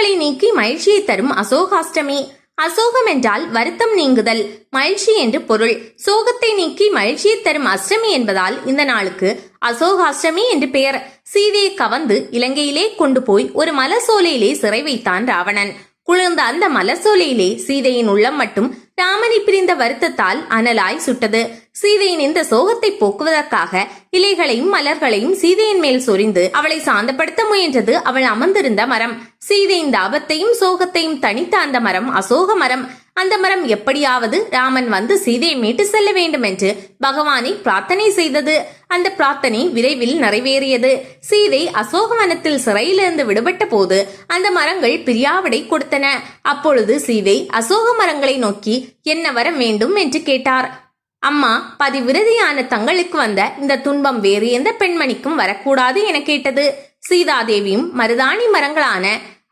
துன்பங்களை நீக்கி மகிழ்ச்சியை தரும் அசோகாஷ்டமி. அசோகம் என்றால் வருத்தம் நீங்குதல் மகிழ்ச்சி என்று பொருள். சோகத்தை நீக்கி மகிழ்ச்சியை தரும் அஷ்டமி என்பதால் இந்த நாளுக்கு அசோகாஷ்டமி என்று பெயர். சீதையை கவர்ந்து இலங்கையிலே கொண்டு போய் ஒரு மலசோலையிலே சிறை வைத்தான் ராவணன். குளிர்ந்த அந்த மலசோலையிலே சீதையின் உள்ளம் மட்டும் ராமனை பிரிந்த வருத்தத்தால் அனலாய் சுட்டது. சீதையின் இந்த சோகத்தை போக்குவதற்காக இலைகளையும் மலர்களையும் சீதையின் மேல் சொரிந்து அவளை சாந்தப்படுத்த முயன்றது அவள் அமர்ந்திருந்த மரம். சீதையின் தாபத்தையும் சோகத்தையும் தணித்த அந்த மரம் அசோக மரம். அந்த மரம் எப்படியாவது ராமன் வந்து சீதையை மீட்டு செல்ல வேண்டும் என்று பகவானை பிரார்த்தனை செய்தது. அந்த பிரார்த்தனை விரைவில் நிறைவேறியது. சீதை அசோகவனத்தில் சிறையிலிருந்து விடுபட்ட போது அந்த மரங்கள் பிரியாவிடை கொடுத்தன. அப்பொழுது சீதை அசோக மரங்களை நோக்கி என்ன வர வேண்டும்? என்று கேட்டார். அம்மா பதிவிரதியான தங்களுக்கு வந்த இந்த துன்பம் வேறு எந்த பெண்மணிக்கும் வரக்கூடாது என கேட்டது. சீதாதேவியும் மருதாணி மரங்களான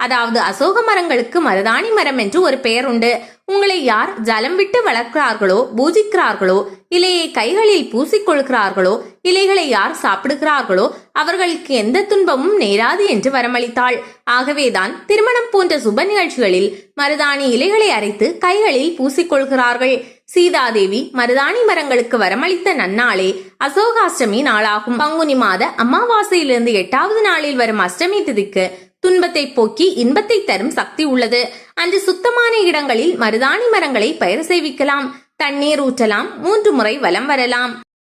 அதாவது அசோக மரங்களுக்கு மருதாணி மரம் என்று ஒரு பெயர் உண்டு. உங்களை யார் ஜலம் விட்டு வளர்க்கிறார்களோ பூஜிக்கிறார்களோ இலையை கைகளில் பூசிக்கொள்கிறார்களோ இலைகளை யார் சாப்பிடுகிறார்களோ அவர்களுக்கு எந்த துன்பமும் நேராது என்று வரமளித்தாள். ஆகவேதான் திருமணம் போன்ற சுப நிகழ்ச்சிகளில் மருதாணி இலைகளை அரைத்து கைகளில் பூசிக்கொள்கிறார்கள். சீதாதேவி மருதாணி மரங்களுக்கு வரமளித்த நன்னாளே அசோகாஷ்டமி நாளாகும். பங்குனி மாத அமாவாசையிலிருந்து எட்டாவது நாளில் வரும் அஷ்டமி திதிக்கு துன்பத்தை போக்கி இன்பத்தை தரும் சக்தி உள்ளது. அன்று சுத்தமான இடங்களில் மருதாணி மரங்களை பயிர் செய்விக்கலாம். தண்ணீர் ஊற்றலாம். மூன்று முறை வலம் வரலாம்.